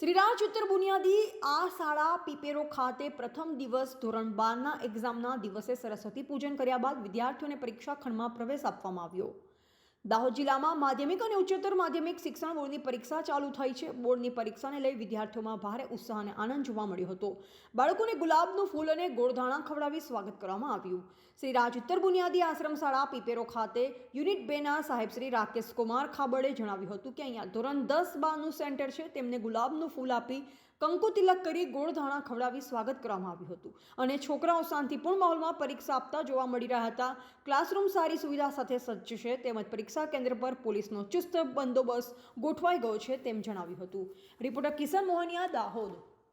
શ્રી રાજ ઉત્તર બુનિયાદી આ શાળા પીપેરો ખાતે પ્રથમ દિવસ ધોરણ બારના એક્ઝામના દિવસે સરસ્વતી પૂજન કર્યા બાદ વિદ્યાર્થીઓને પરીક્ષા ખંડમાં પ્રવેશ આપવામાં આવ્યો. દાહોદ જિલ્લામાં માધ્યમિક અને ઉચ્ચતર માધ્યમિક શિક્ષણ બોર્ડની પરીક્ષા ચાલુ થઈ છે. બોર્ડની પરીક્ષાને લઈ વિદ્યાર્થીઓમાં ભારે ઉત્સાહ અને આનંદ જોવા મળ્યો હતો. બાળકોને ગુલાબનું ફૂલ અને ગોળધાણા ખવડાવી સ્વાગત કરવામાં આવ્યું. શ્રી રાજ ઉત્તર બુનિયાદી આશ્રમ શાળા પીપેરો ખાતે યુનિટ બેના સાહેબ શ્રી રાકેશ કુમાર ખાબડે જણાવ્યું હતું કે અહીંયા ધોરણ દસ બારનું સેન્ટર છે. તેમને ગુલાબનું ફૂલ આપી કંકુ તિલક કરી ગોળધાણા ખવડાવી સ્વાગત કરવામાં આવ્યું હતું. અને છોકરાઓ શાંતિપૂર્ણ માહોલમાં પરીક્ષા આપતા જોવા મળી રહ્યા હતા. ક્લાસરૂમ સારી સુવિધા સાથે સજ્જ છે. તેમજ પરીક્ષા કેન્દ્ર પર પોલીસનો ચુસ્ત બંદોબસ્ત ગોઠવાઈ ગયો છે તેમ જણાવ્યું હતું. રિપોર્ટર કિશન મોહનિયા દાહોદ.